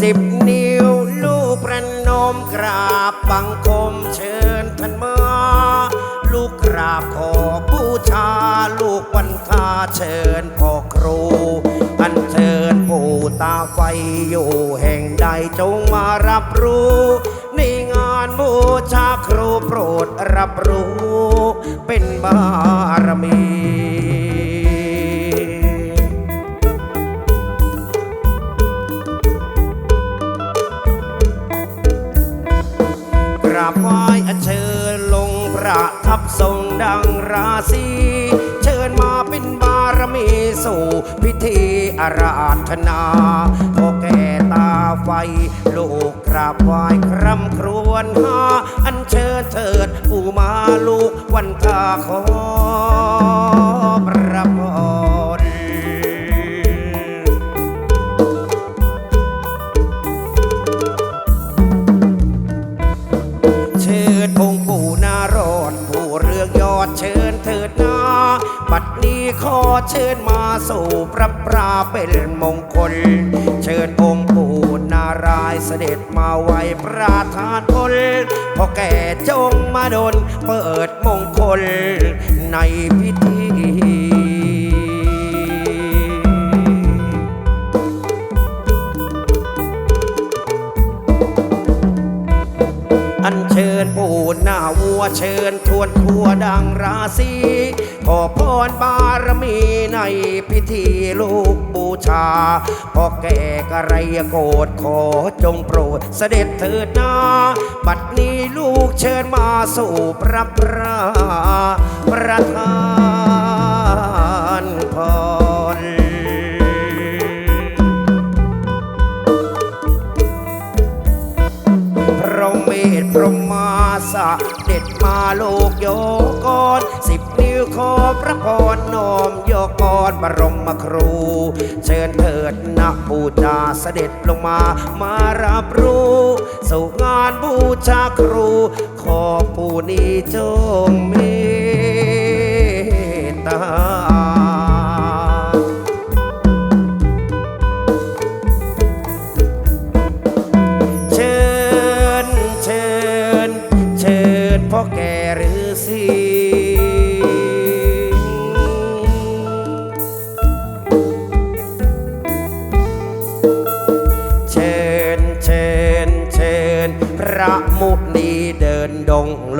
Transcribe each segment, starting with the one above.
สิบนิ้วลูกประนมกราบบังคมเชิญท่านมาลูกกราบขอบูชาลูกวันทาเชิญพ่อครูอันเชิญผู้ตาไฟอยู่แห่งใดจงมารับรู้ในงานบูชาครูโปรดรับรู้เป็นบารมี ประทับทรงดังราศีเชิญมาเป็นบารมีสู่พิธีอาราธนาพอแก่ตาไฟลูกกราบไหว้คร่ำครวญหาอันเชิญเถิดผู้มาลูกวันตาขอ นี้ขอเชิญมาสู่พระปราเป็นมงคล เชิญองค์ปู่นารายเสด็จมาไว้ประทานพลพอแก่จงมาดลเปิดมงคลในพิธีอันเชิญปู่หน้าวัวเชิญางราศีขอพรบารมีในพิธีลูกบูชาพ่อแก่กระไรโกรธขอจงโปรดเสด็จเถิดนาบัดนี้ลูกเชิญมาสู่พระพระประธาน เมตพระมาสะเด็จมาโลกโยกรสิบนิ้วขอพระพรนอมโยกรบรมครู เชิญเถิดนักบูชาเสด็จลงมามารับรู้สู่งานบูชาครู ขอปู่นี้จงเมตตา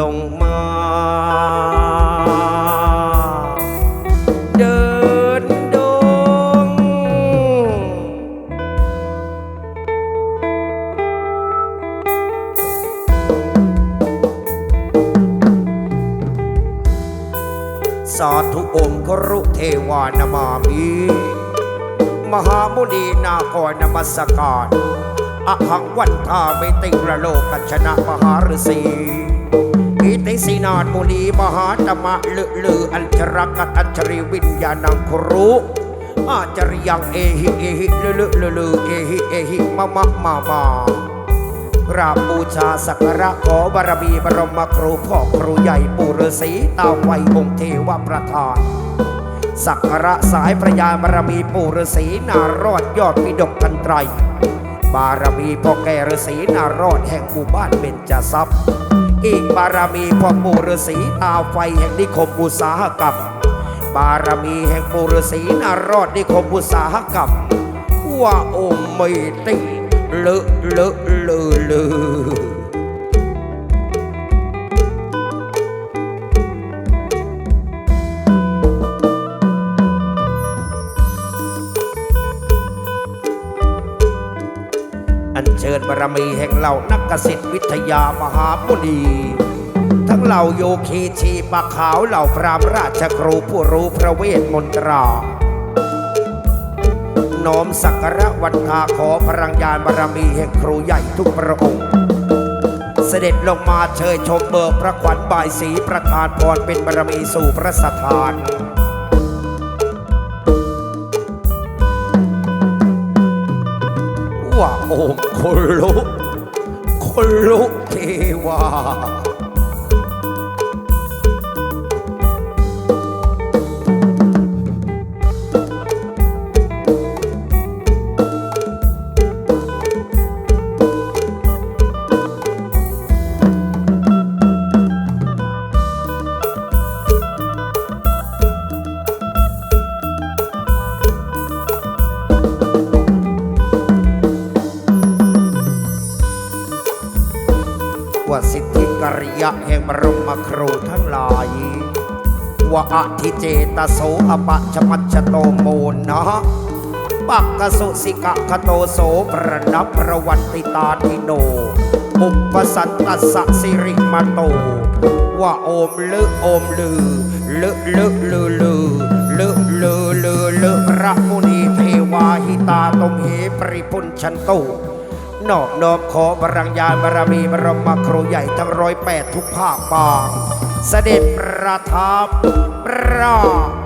ลงมา เดินดง สาธุองค์ครุเทวานามามี มหามุนีนาคอยนมัสการอหังวันทาเมติระโลกัญชนะมหาฤาษี ติสีนานมุนีมหาธรรมะลือลืออัญชรกัตอัญชริวิญญาณังครุอาจริยังเอหิเอหิลือลือลือลือเอหิเอหิมะมะมามากราบบูชาสักการะขอบารมีบรมครูพ่อครูใหญ่ปู่ฤาษีตาไฟองค์เทวประธานสักการะสายพระยาบารมีปู่ฤาษีนารอดยอดปิดกกันไตรบารมีพ่อแก่ฤาษีนารอดแห่งหมู่บ้านเบญจทรัพย์ อีกบารมีพ่อปู่ฤาษีตาไฟแห่งนิคมอุตสาหกรรม บารมีแห่งปู่ฤาษีนารอดนิคมอุตสาหกรรมว่าโอมไม่ติเลอะเลอะเลอะเลอะ บารมีแห่งเหล่านักกสิทธิวิทยามหามุนี ทั้งเหล่าโยคีชีปะขาวเหล่าพรามราชครูผู้รู้พระเวทมนตราน้อมสักการะวันทาขอพลังยานบารมีแห่งครูใหญ่ทุกพระองค์ เสด็จลงมาเชยชมเบิกพระขวัญบายสีประทานพรเป็นบารมีสู่พระสถาน ว่าโอมคน ลุกคนลุกริยะแห่งบรมครูทั้งหลาย ว่าอธิเจตโสอปะชมัชโตโมนะปักกสุสิกะคโตโสประนับประวัติตาทิโนอุปสันตสสะสิริมาโต ว่าโอมลึโอมลือลึลึลือลือลึลือลือลึพระมุนีเทวาหิตาตมเหปริพุนชันโต นอบน้อมขอบรังยานบารมีบรมครูใหญ่ทั้งร้อยแปดทุกภาคบาง เสด็จประทับประ